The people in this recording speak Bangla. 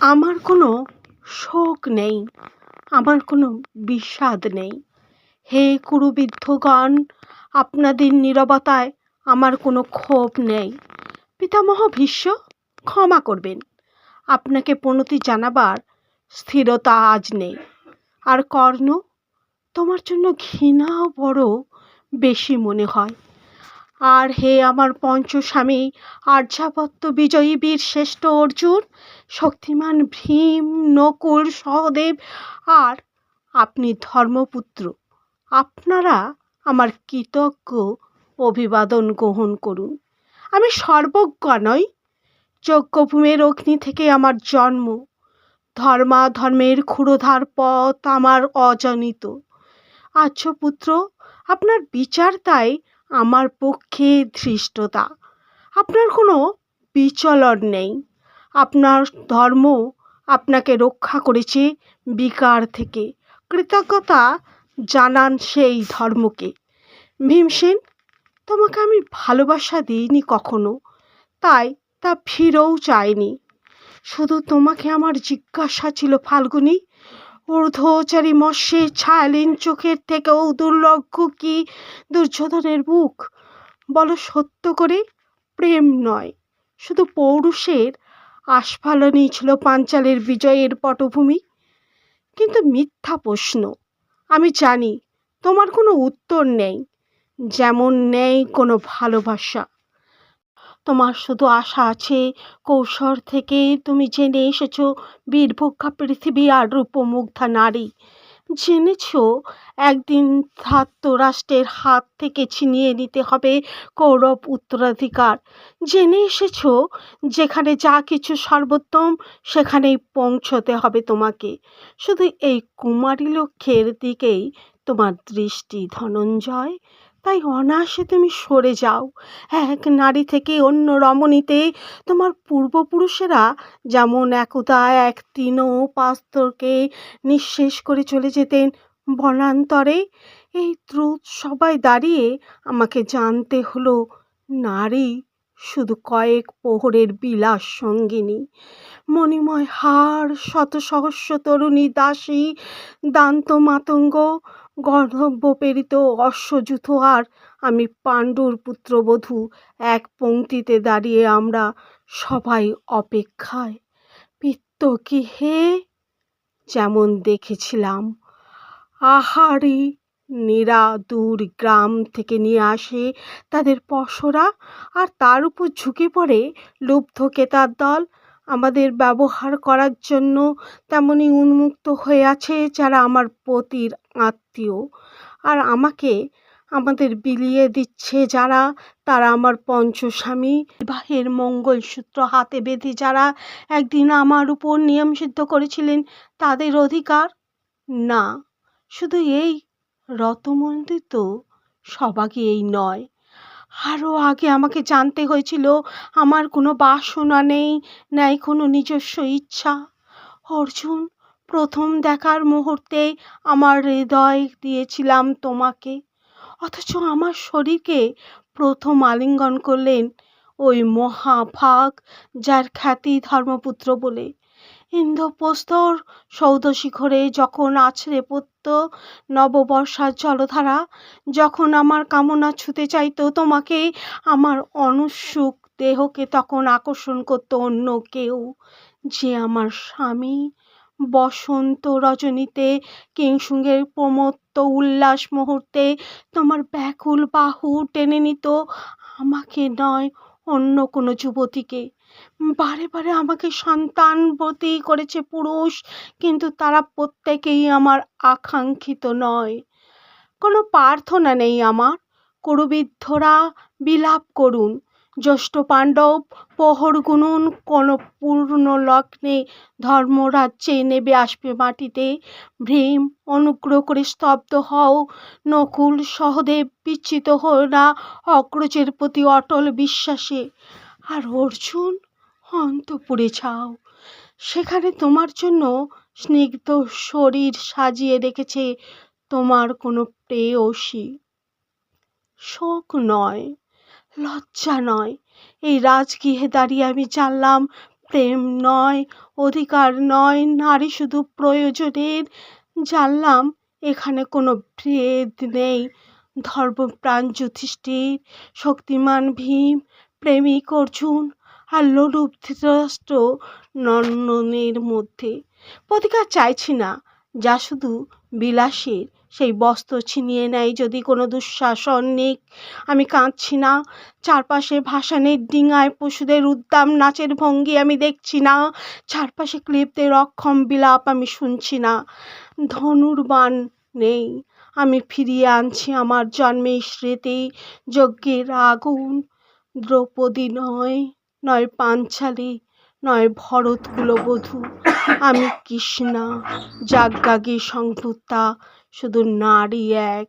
আমার কোনো শোক নেই, আমার কোনো বিষাদ নেই। হে কুরুবিদ্ধগণ, আপনাদের নীরবতায় আমার কোনো ক্ষোভ নেই। পিতামহ ভীষ্ম, ক্ষমা করবেন। আপনাকে প্রণতি জানাবার স্থিরতা আজ নেই। আর কর্ণ, তোমার জন্য ঘৃণাও বড় বেশি মনে হয়। আর হে আমার পঞ্চস্বামী আর্যাবত্ত বিজয়ী বীর শ্রেষ্ঠ অর্জুন শক্তিমান ভীম, নকুল, সহদেব, আর আপনি ধর্মপুত্র। আপনারা আমার কৃতজ্ঞ অভিবাদন গ্রহণ করুন। আমি সর্বজ্ঞ নই। যজ্ঞভূমের অগ্নি থেকে আমার জন্ম। ধর্মাধর্মের ক্ষুরোধার পথ আমার অজানিত। আর্যপুত্র আপনার বিচার তাই আমার পক্ষে ধৃষ্টতা। আপনার কোনো বিচলন নেই। আপনার ধর্ম আপনাকে রক্ষা করেছে বিকার থেকে। কৃতজ্ঞতা জানান সেই ধর্মকে। ভীমসেন তোমাকে আমি ভালোবাসা দিইনি কখনো, তাই তা ফিরেও চাইনি। শুধু তোমাকে আমার জিজ্ঞাসা ছিল, ফাল্গুনি, ঊর্ধ্বচারী মৎস্যের ছায়ালীন চোখের থেকেও দুর্লক্ষ কি দুর্যোধনের বুক বলো সত্য করে, প্রেম নয়, শুধু পৌরুষের আস্ফালনই ছিল পাঞ্চালের বিজয়ের পটভূমি। কিন্তু মিথ্যা প্রশ্ন। আমি জানি, তোমার কোনো উত্তর নেই। যেমন নেই কোনো ভালোবাসা। তোমার শুধু আশা আছে, কৌশল থেকে তুমি জেনে এসেছ, বীরভক্ষা পৃথিবী আর রূপমুগ্ধা নারী। জেনেছ, একদিন রাষ্ট্রের হাত থেকে ছিনিয়ে নিতে হবে কৌরব উত্তরাধিকার। জেনে এসেছ, যেখানে যা কিছু সর্বোত্তম, সেখানেই পৌঁছতে হবে তোমাকে। শুধু এই কুমারী লক্ষ্যের দিকেই তোমার দৃষ্টি ধনঞ্জয়। তাই অনায়াসে তুমি সরে যাও। এক নারী থেকে অন্য রমণীতে তোমার পূর্বপুরুষেরা যেমন একদা এক তৃণ পাস্তরকে নিঃশেষ করে চলে যেতেন বনান্তরে, এই দ্রুত সবাই দাঁড়িয়ে আমাকে জানতে হলো, নারী শুধু কয়েক প্রহরের বিলাস সঙ্গিনী। মণিময় হার, শত সহস্র তরুণী দাসী, দান্ত মাতঙ্গ গর্ধব্য প্রেরিত অশ্বযুথ আর আমি পাণ্ডুর পুত্রবধূ এক পংক্তিতে দাঁড়িয়ে আমরা সবাই অপেক্ষায়, পিত্ত কি হে? যেমন দেখেছিলাম। আহারি নীরা দূর গ্রাম থেকে নিয়ে আসে তাদের পশরা আর তার উপর ঝুঁকে পড়ে লুব্ধ কেতার দল আমাদের ব্যবহার করার জন্য তেমনই উন্মুক্ত হয়ে আছে যারা আমার পতির আত্মীয়। আর আমাকে আমাদের বিলিয়ে দিচ্ছে যারা, তারা আমার পঞ্চস্বামী। বিবাহের মঙ্গলসূত্র হাতে বেঁধে যারা একদিন আমার উপর নিয়ম সিদ্ধ করেছিলেন, তাদের অধিকার? না, শুধু এই রতমন্দিত সবাকে এই নয়। আরও আগে আমাকে জানতে হয়েছিল, আমার কোনো বাসনা নেই, নাই কোনো নিজস্ব ইচ্ছা। অর্জুন, প্রথম দেখার মুহূর্তে আমার হৃদয় দিয়েছিলাম তোমাকে। অথচ আমার শরীরকে প্রথম আলিঙ্গন করলেন ওই মহাভাগ যার খ্যাতি ধর্মপুত্র বলে। ইন্দ্রপ্রস্তর সৌধ শিখরে যখন আছড়ে পড়ত নববর্ষার জলধারা যখন আমার কামনা ছুতে চাইতো তোমাকে, আমার অনুসুক দেহকে তখন আকর্ষণ করতো অন্য কেউ। যে আমার স্বামী বসন্ত রজনীতে কিংসুঙ্গের প্রমত্ত উল্লাস মুহূর্তে তোমার ব্যাকুল বাহু টেনে নিত, আমাকে নয় অন্য কোনো যুবতীকে। বারে বারে আমাকে সন্তানবতী করেছে পুরুষ, কিন্তু তারা প্রত্যেকেই আমার আকাঙ্ক্ষিত নয়। কোনো প্রার্থনা নেই আমার। কুরুবিদ্ধরা বিলাপ করুন। জ্যৈষ্ঠ পাণ্ডব প্রহর গুনুন। কোনো পূর্ণ লগ্নে ধর্মরাজ্যে নেবে আসবে মাটিতে। ভীম অনুগ্রহ করে স্তব্ধ হও। নকুল সহদেব বিচ্ছিত হও না অগ্রজের প্রতি অটল বিশ্বাসে। আর অর্জুন, অন্তপুরে যাও। সেখানে তোমার জন্য স্নিগ্ধ শরীর সাজিয়ে রেখেছে তোমার কোনো প্রেয়সী। শোক নয়, লজ্জা নয়, এই রাজগৃহে দাঁড়িয়ে আমি জানলাম প্রেম নয়, অধিকার নয়, নারী শুধু প্রয়োজনের। জানলাম এখানে কোনো ভেদ নেই, ধর্মপ্রাণ যুধিষ্ঠির, শক্তিমান ভীম প্রেমিক অর্জুন আর লোলুপ ধৃতরাষ্ট্র নন্দনের মধ্যে। প্রতিকার চাইছি না, যা শুধু বিলাসের। সেই বস্ত্র ছিনিয়ে নেয় যদি কোনো দুঃশাসন নিক। আমি কাঁদছি না, চারপাশে ভাসানের ডিঙায় পশুদের উদ্দাম নাচের ভঙ্গি আমি দেখছি না। চারপাশে ক্লিপদের অক্ষম বিলাপ আমি শুনছি না। ধনুর্বাণ নেই, আমি ফিরিয়ে আনছি আমার জন্মের স্মৃতি। যজ্ঞের আগুন দ্রৌপদী নয় নয় পাঞ্চালী নয় ভরত কুলবধূ আমি কৃষ্ণা যাজ্ঞাগী সংহূতা শুধু নারী এক।